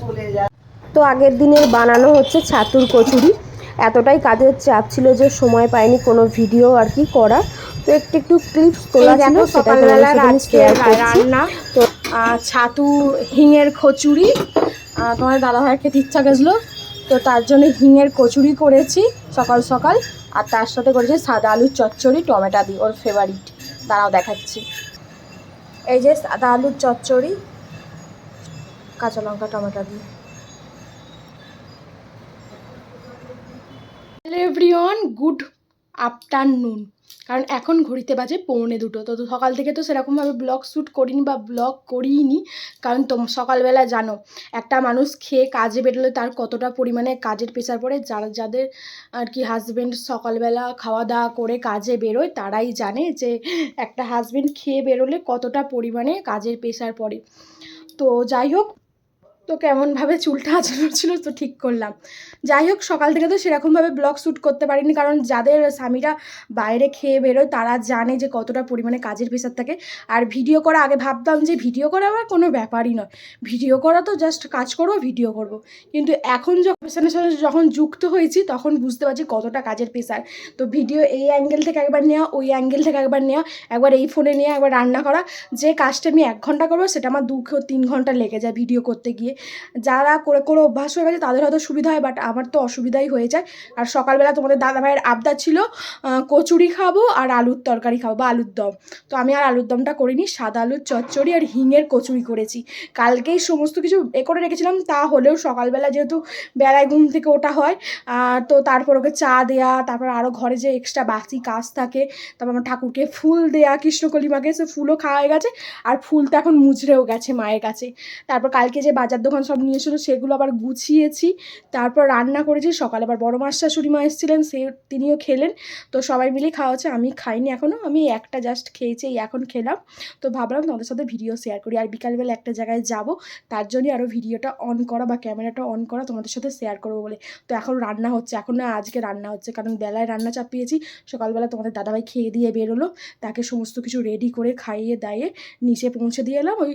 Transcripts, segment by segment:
চলে যায় তো আগের দিনের বানানো হচ্ছে ছাতুর কচুরি এতটাই কাজের চাপ ছিল যে সময় পাইনি কোনো ভিডিও আর কি করা তো একটু একটু ক্লিপস তোলা ছিল সেটা সকালবেলা করছি। রান্না তো ছাতু হিঙের কচুরি। তোমার দাদা ভাইয়ের খেতে ইচ্ছা গেছিল, তো তার জন্য হিঙের কচুরি করেছি সকাল সকাল। আর তার সাথে করেছি সাদা আলুর চচ্চড়ি, টমেটো দিয়ে ওর ফেভারিট দাঁড়াও দেখাচ্ছি। এই যে সাদা আলুর চচ্চড়ি, কাঁচা লঙ্কা, টমেটো দিয়ে হ্যালো এভরিওয়ান গুড আফটারনুন কারণ এখন ঘড়িতে বাজে পৌনে দুটো। তো তো সকাল থেকে তো সেরকমভাবে ব্লগ শ্যুট করিনি বা ব্লগ করিনি কারণ তোম, সকালবেলা জানো, একটা মানুষ খেয়ে কাজে বেরোলে তার কতটা পরিমাণে কাজের প্রেশার পড়ে, যারা, যাদের আর কি হাজব্যান্ড সকালবেলা খাওয়া দাওয়া করে কাজে বেরোয়, তারাই জানে যে একটা হাজব্যান্ড খেয়ে বেরোলে কতটা পরিমাণে কাজের প্রেশার পড়ে। তো যাই হোক তো কেমনভাবে চুলটা আঁচড়ানো ছিল, তো ঠিক করলাম। যাই হোক, সকাল থেকে তো সেরকমভাবে ব্লগ শ্যুট করতে পারিনি, কারণ যাদের স্বামীরা বাইরে খেয়ে বেরোয়, তারা জানে যে কতটা পরিমাণে কাজের প্রেশার থাকে। আর ভিডিও করা, আগে ভাবতাম যে ভিডিও করা আমার কোনো ব্যাপারই নয়। ভিডিও করা তো জাস্ট কাজ করব ভিডিও করব। কিন্তু এখন যখন পেশানের সাথে যখন যুক্ত হয়েছি, তখন বুঝতে পারছি কতটা কাজের প্রেশার তো ভিডিও এই অ্যাঙ্গেল থেকে একবার নেওয়া, ওই অ্যাঙ্গেল থেকে একবার নেওয়া, একবার এই ফোনে নিয়ে একবার রান্না করা, যে কাজটা আমি এক ঘণ্টা করব, সেটা আমার দু তিন ঘণ্টা লেগে যায় ভিডিও করতে গিয়ে। যারা করে করে অভ্যাস হয়ে গেছে তাদের হয়তো সুবিধা হয় বাট আমার তো অসুবিধাই হয়ে যায়। আর সকালবেলা তোমাদের দাদা ভাইয়ের আবদার ছিল কচুরি খাব আর আলুর তরকারি খাব বা আলুর দম। তো আমি আর আলুর দমটা করিনি, সাদা আলুর চচ্চড়ি আর হিঙের কচুরি করেছি। কালকেই সমস্ত কিছু এ করে রেখেছিলাম, তা হলেও সকালবেলা যেহেতু বেলায় ঘুম থেকে ওটা হয় তো তারপর ওকে চা দেয়া, তারপর আরও ঘরে যে এক্সট্রা বাসি কাজ থাকে, তারপর আমার ঠাকুরকে ফুল দেয়া, কৃষ্ণকলিমাকে, সে ফুলও খাওয়া হয়ে গেছে, আর ফুল তো এখন মুচড়েও গেছে মায়ের কাছে। তারপর কালকে যে বাজার দোকান সব নিয়ে এসেছিল, সেগুলো আবার গুছিয়েছি। তারপর রান্না করেছি, সকালে আবার বড় মাস শাশুড়ি মা এসেছিলেন, সে তিনিও খেলেন। তো সবাই মিলে খাওয়া হচ্ছে, আমি খাইনি এখনও আমি একটা জাস্ট খেয়েছি এই এখন খেলাম। তো ভাবলাম তোমাদের সাথে ভিডিও শেয়ার করি, আর বিকালবেলা একটা জায়গায় যাব, তার জন্যই আরও ভিডিওটা অন করা বা ক্যামেরাটা অন করা তোমাদের সাথে শেয়ার করব বলে। তো এখন রান্না হচ্ছে, এখন না আজকে রান্না হচ্ছে, কারণ বেলায় রান্না চাপিয়েছি, সকালবেলা তোমাদের দাদাভাই খেয়ে দিয়ে বেরোলো, তাকে সমস্ত কিছু রেডি করে খাইয়ে দাইয়ে নিচে পৌঁছে দিয়ে এলাম, ওই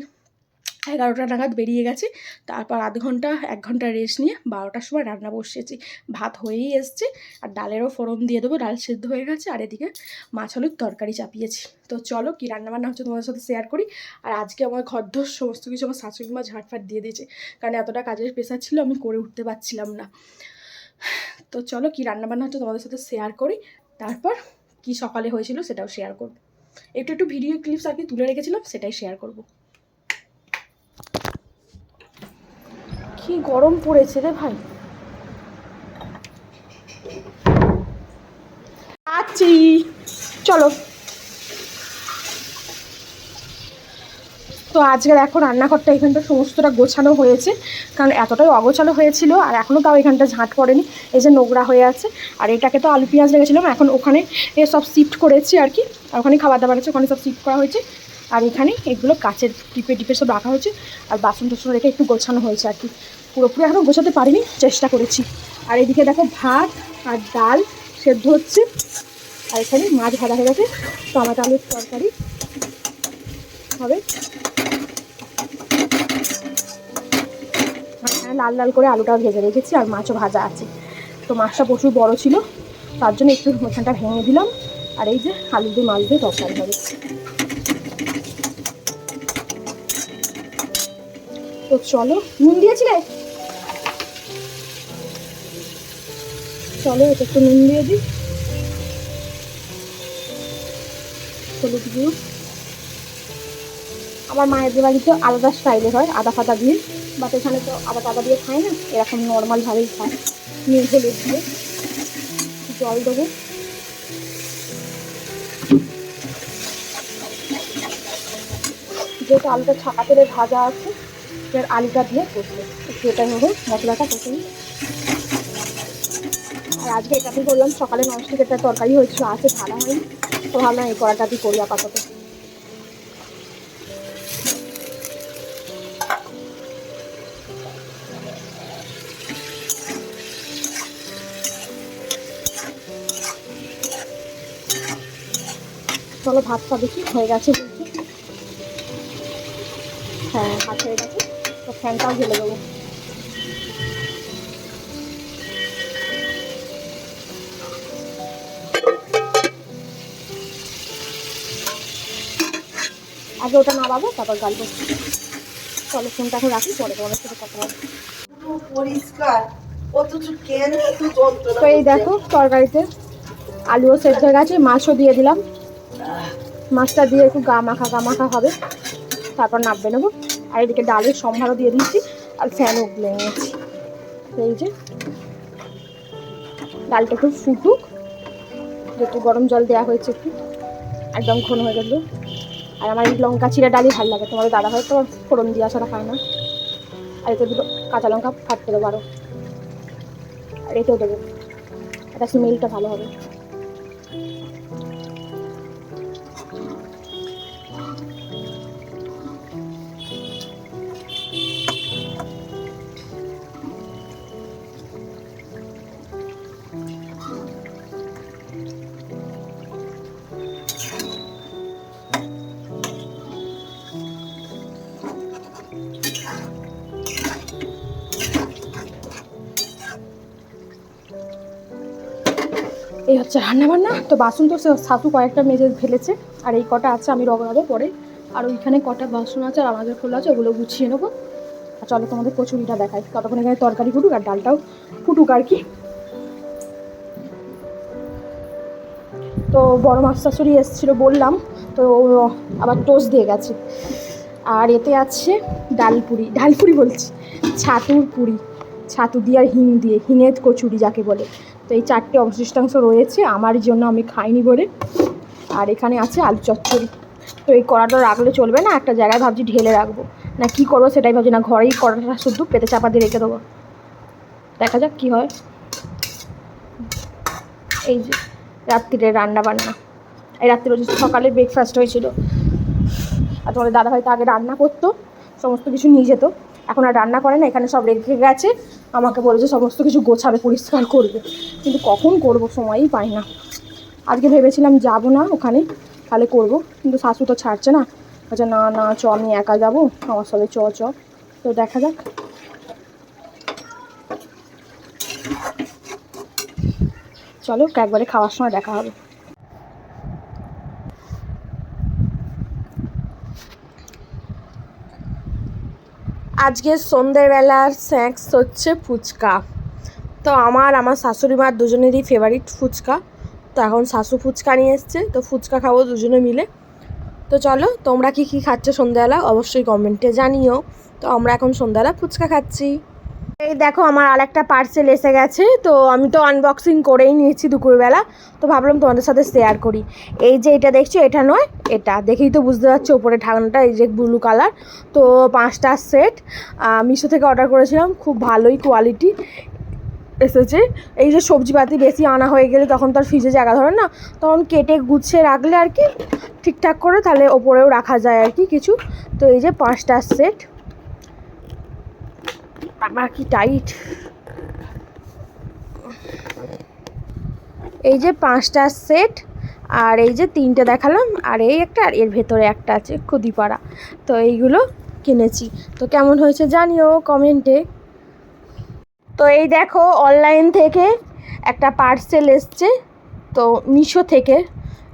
এগারোটা নাগাদ বেরিয়ে গেছে। তারপর আধ ঘণ্টা, এক ঘণ্টা রেস্ট নিয়ে বারোটার সময় রান্না বসিয়েছি। ভাত হয়েই এসছে আর ডালেরও ফোড়ন দিয়ে দেবো, ডাল সেদ্ধ হয়ে গেছে আর এদিকে মাছ আলুর তরকারি চাপিয়েছি। তো চলো কী রান্নাবান্না হচ্ছে তোমাদের সাথে শেয়ার করি। আর আজকে আমার ঘরদোর সমস্ত কিছু আমার শাশুড়ি মা ঝাটফাট দিয়ে দিয়েছে। কারণ এতটা কাজের প্রেশার ছিল, আমি করে উঠতে পারছিলাম না। তো চলো কী রান্নাবান্না হচ্ছে তোমাদের সাথে শেয়ার করি। তারপর কি সকালে হয়েছিল সেটাও শেয়ার করব। একটু একটু ভিডিও ক্লিপস আর কি তুলে রেখেছিলাম, সেটাই শেয়ার করব। কি গরম পড়েছে রে ভাই? আছি। চলো। তো আজকে এখন রান্নাঘরটা এখানটা সমস্তটা গোছানো হয়েছে, কারণ এতটাই অগোছালো হয়েছিল আর এখনও তাও এখানটা ঝাঁট পড়েনি, এই যে নোংরা হয়ে আছে। আর এটাকে তো আলু পেঁয়াজ রেখেছিলাম, এখন ওখানে সব শিফট করেছি আর কি। আর ওখানে খাবার দাবার আছে, ওখানে সব শিফট করা হয়েছে। আর এখানে এগুলো কাচের টিপে টিপে সব রাখা হয়েছে। আর বাসন টাসন রেখে একটু গোছানো হয়েছে আর কি। পুরোপুরি এখনও গোছাতে পারিনি, চেষ্টা করেছি। আর এদিকে দেখো ভাত আর ডাল সেদ্ধ হচ্ছে। আর এখানে মাছ ভাজা হয়ে গেছে। টমেটো আলুর তরকারি হবে। আর লাল লাল করে আলুটাও ভেজে রেখেছি আর মাছও ভাজা আছে। তো মাছটা প্রচুর বড় ছিল, তার জন্য একটু ওখানটা ভেঙে দিলাম। আর এই যে আলু দিয়ে মাছ দিয়ে তরকারি হবে। তো চলো, নুন দিয়েছিলে? চলো এটা একটু নুন দিয়ে দিই। হলুদ গুঁড়ো। আমার মায়ের বাড়িতে আলাদা স্টাইলে হয়, আদা ফাদা দিয়ে বাট এখানে তো আদা দিয়ে খায় না, এরকম নর্মালভাবেই খায়। নুন, হলুদ দিয়ে। জল দেবো। যেহেতু আলুটা ছাকা তেলে ভাজা আছে আর আলুটা দিয়ে কষবো। একটু এটাই হবে মশলাটা কষে আর আজকে এটাতে করলাম, সকালে নষ্ট একটা তরকারি হয়েছিল আছে ভালো হয়নি। তো ভাবলাম এই কড়াটাতেই করি আপাতত। চলো ভাতটা দেখি, হয়ে গেছে হ্যাঁ ভাত হয়ে গেছে। তো ফ্যানটাও ঢেলে দেবো আগে ওটা নামাবো তারপর গাল করছি চলো ফোনটা এখন রাখি পরে তোমাদের সাথে কথা পরিষ্কার তো এই দেখো তরকারিতে আলুও সেদ্ধ হয়ে গেছে মাছও দিয়ে দিলাম। মাছটা দিয়ে একটু গা মাখা গা মাখা হবে। তারপর নাববে নেব। আর এদিকে ডালের সম্ভারও দিয়ে দিয়েছি, আর ফ্যানও উগলে নিয়েছি। এই যে, ডালটা একটু ফুটুক, একটু গরম জল দেওয়া হয়েছে একটু, একদম ঘন হয়ে গেল। আর আমার এই লঙ্কা চিরা ডালই ভালো লাগে, তোমাদের দাদা হয়তো ফোড়ন দিয়া ছাড়া খায় না। আর এতে দুটো কাঁচা লঙ্কা ফাটতে দেবো আরও আর এতেও দেবো, এটা স্মেলটা ভালো হবে। এই হচ্ছে রান্না বান্না তো বাসন তো সাতু কয়েকটা মেজে ফেলেছে, আর এই কটা আছে আমি রগড়াবো পরে। আর ওইখানে কটা বাসন আছে আর আমাদের খোলা আছে, ওগুলো গুছিয়ে নেব। আর চলো তোমাদের কচুরিটা দেখাই। ততক্ষণ এখানে তরকারি ফুটুক আর ডালটাও ফুটুক আর কি। তো বড় মাছ শাশুড়ি এসেছিল বললাম, তো আবার টোস্ট দিয়ে গেছে। আর এতে আছে ডালপুরি ডালপুরি বলছি। ছাতুর পুরি। ছাতু দিয়ে আর হিং দিয়ে, হিঙের কচুরি যাকে বলে। এই চারটে অবশিষ্টাংশ রয়েছে, আমার জন্য আমি খাইনি বলে। আর এখানে আছে আলু চচ্চড়ি। তো এই কড়াটা রাখলে চলবে না, একটা জায়গায় ভাবছি ঢেলে রাখব। না, কি করব সেটাই ভাবছি না, ঘরেই কড়াটা শুধু পেতে চাপা দিয়ে রেখে দেবো। দেখা যাক কি হয়। এই যে, রাত্রিরে রান্না বান্না। এই রাত্রিরে সকালে ব্রেকফাস্ট হয়েছিল। আর তোমাদের দাদা হয়তো আগে রান্না করতো, সমস্ত কিছু নিয়ে যেত। এখন আর রান্না করে না, এখানে সব রেখে গেছে। আমাকে বলেছে, সমস্ত কিছু গোছাবে, পরিষ্কার করবে। কিন্তু কখন করব, সময়ই পাই না। আজকে ভেবেছিলাম যাব না ওখানে, তাহলে করব। কিন্তু শাশু তো ছাড়ছে না। বলছে, না না, চ, আমি একা যাব, আমার সাথে চ চ। তো দেখা যাক। চলো, একবারে খাওয়ার সময় দেখা হবে। আজকে সন্ধ্যেবেলার স্ন্যাক্স হচ্ছে ফুচকা। তো আমার আমার শাশুড়ি মার দুজনেরই ফেভারিট ফুচকা। তো এখন শাশু ফুচকা নিয়ে এসছে, তো ফুচকা খাব দুজনে মিলে। তো চলো, তোমরা কি কি খাচ্ছ সন্ধ্যাবেলা? অবশ্যই কমেন্টে জানিও। তো আমরা এখন সন্ধ্যাবেলা ফুচকা খাচ্ছি। এই দেখো আমার আর একটা পার্সেল এসে গেছে, তো আমি তো আনবক্সিং করেই নিয়েছি দুপুরবেলা, তো ভাবলাম তোমাদের সাথে শেয়ার করি। এই যে এটা দেখছ, এটা নয়, এটা। দেখেই তো বুঝতে পারছ ওপরে ঢাকনাটা, এই যে ব্লু কালার তো পাঁচটা সেট মিশো থেকে অর্ডার করেছিলাম, খুব ভালোই কোয়ালিটি এসেছে। এই যে সবজিপাতি বেশি আনা হয়ে গেলে তখন তো আর ফ্রিজে জায়গা ধরে না, তখন কেটে গুছিয়ে রাখলে আর কি, ঠিকঠাক করে তাহলে ওপরেও রাখা যায় আর কি কিছু। তো এই যে পাঁচটা সেট আমার কি টাইট এই যে পাঁচটা সেট আর এই যে তিনটে দেখালাম, আর এই একটা, আর এর ভেতরে একটা আছে খুদিপাড়া তো এইগুলো কিনেছি। তো কেমন হয়েছে জানিও কমেন্টে তো এই দেখো অনলাইন থেকে একটা পার্সেল এসছে, তো মিশো থেকে।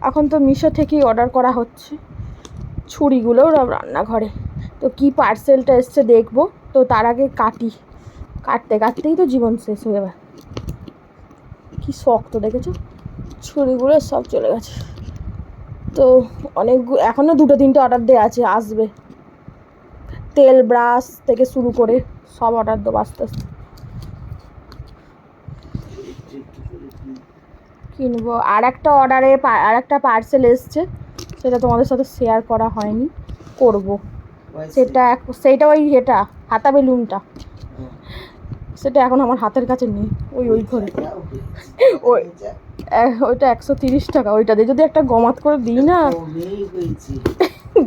এখন তো মিশো থেকেই অর্ডার করা হচ্ছে। ছুরিগুলোও সব রান্নাঘরে। তো কি পার্সেলটা এসছে দেখব। তো তার আগে কাটি। কাটতে কাটতেই তো জীবন শেষ হয়ে যাবে। কি শক্ত দেখেছ? ছুরিগুলো সব চলে গেছে। তো অনেক এখনও দুটো তিনটে অর্ডার দেওয়া আছে আসবে। তেল ব্রাশ থেকে শুরু করে সব অর্ডার দেবো আস্তে আস্তে। কিনবো। আর একটা অর্ডারে আর একটা পার্সেল এসছে সেটা তোমাদের সাথে শেয়ার করা হয়নি। করব। সেটা সেইটা ওই এটা। হাতা বেলুনটা সেটা এখন আমার হাতের কাছে নেই, ওই ওই ঘরে। ওই ওইটা একশো তিরিশ টাকা, ওইটা দিয়ে যদি একটা গমাত করে দিই না।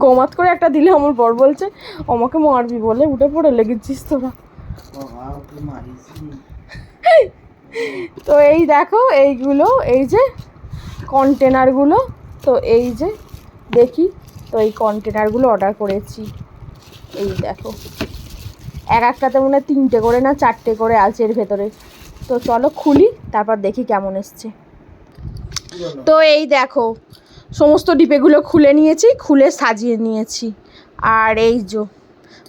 গমাত করে একটা দিলে আমার বর বলছে, আমাকে মারবি বলে, উঠে পড়ে লেগেছিস তোরা। তো এই দেখো, এইগুলো, এই যে কন্টেনারগুলো, তো এই যে দেখি, তো এই কন্টেনারগুলো অর্ডার করেছি। এই দেখো। এক একটাতে মনে হয় তিনটে করে না চারটে করে আছে এর ভেতরে। তো চলো খুলি, তারপর দেখি কেমন এসছে। তো এই দেখো, সমস্ত ডিপেগুলো খুলে নিয়েছি, খুলে সাজিয়ে নিয়েছি। আর এই যো,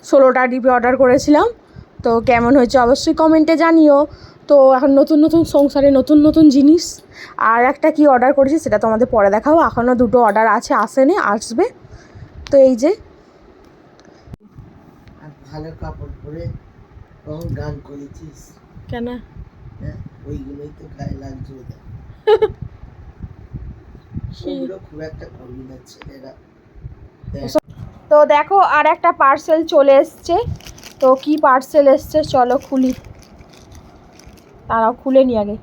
ষোলোটা ডিপে অর্ডার করেছিলাম। তো কেমন হয়েছে অবশ্যই কমেন্টে জানিও। তো এখন নতুন নতুন সংসারে নতুন নতুন জিনিস। আর একটা কি অর্ডার করেছি সেটা তোমাদের পরে দেখাবো। এখনও দুটো অর্ডার আছে, আসেনি, আসবে। তো এই যে ভালো কাপড় পরে কখন গান করেছিস। কেন? হ্যাঁ ওইগুলোই তো গায়ে লাগছে ওদের। খুব একটা করবি না ছেলেরা তো দেখো আর একটা পার্সেল চলে এসছে। তো কি পার্সেল এসছে চলো খুলি। তারাও খুলে নি আগে।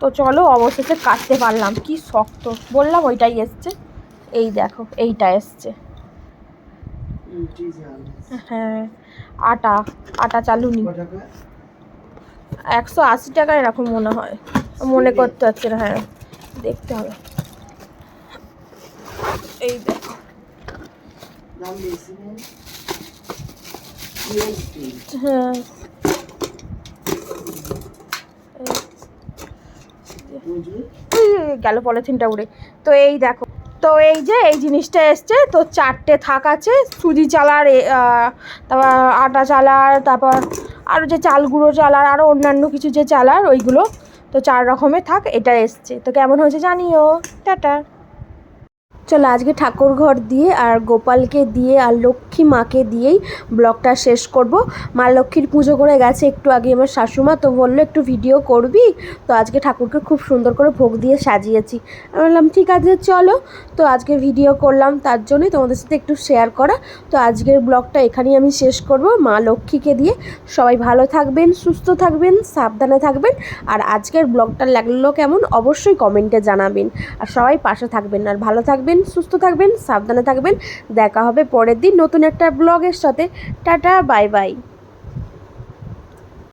তো চলো অবশেষে কাটতে পারলাম। কি শক্ত। বললাম ওইটাই এসছে। এই দেখো এইটা এসছে। হ্যাঁ আটা আটা চালুনি। ক টাকা? একশো আশি টাকা এরকম মনে হয়। মনে করতে হচ্ছে না হ্যাঁ দেখতে হবে। এই দেখো। হ্যাঁ। গেল পলিথিনটা উড়ে। তো এই দেখো। তো এই যে, এই জিনিসটা এসছে। তো চারটে থাক আছে। সুজি চালার তারপর আটা চালার, তারপর আরও যে চাল গুঁড়ো চালার আরও অন্যান্য কিছু যে চালার, ওইগুলো তো চার রকমের থাক, এটা এসছে। তো কেমন হয়েছে জানিও। টাটা। চলো, আজকে ঠাকুর ঘর দিয়ে আর গোপালকে দিয়ে আর লক্ষ্মী মাকে দিয়েই ব্লগটা শেষ করব। মা লক্ষ্মীর পুজো করে গেছে একটু আগে আমার শাশুমা, তো বলল, একটু ভিডিও করবি? তো আজকে ঠাকুরকে খুব সুন্দর করে ভোগ দিয়ে সাজিয়েছি। আমি বললাম, ঠিক আছে, চলো। তো আজকে ভিডিও করলাম, তার জন্যই তোমাদের সাথে একটু শেয়ার করা। তো আজকের ব্লগটা এখানেই আমি শেষ করব। মা লক্ষ্মীকে দিয়ে সবাই ভালো থাকবেন, সুস্থ থাকবেন, সাবধানে থাকবেন। আর আজকের ব্লগটা লাগল কেমন, অবশ্যই কমেন্টে জানাবেন। আর সবাই পাশে থাকবেন, আর ভালো থাকবেন। সুস্থ থাকবেন, সাবধানে থাকবেন। দেখা হবে পরের দিন নতুন একটা ব্লগের সাথে। Tata, bye bye.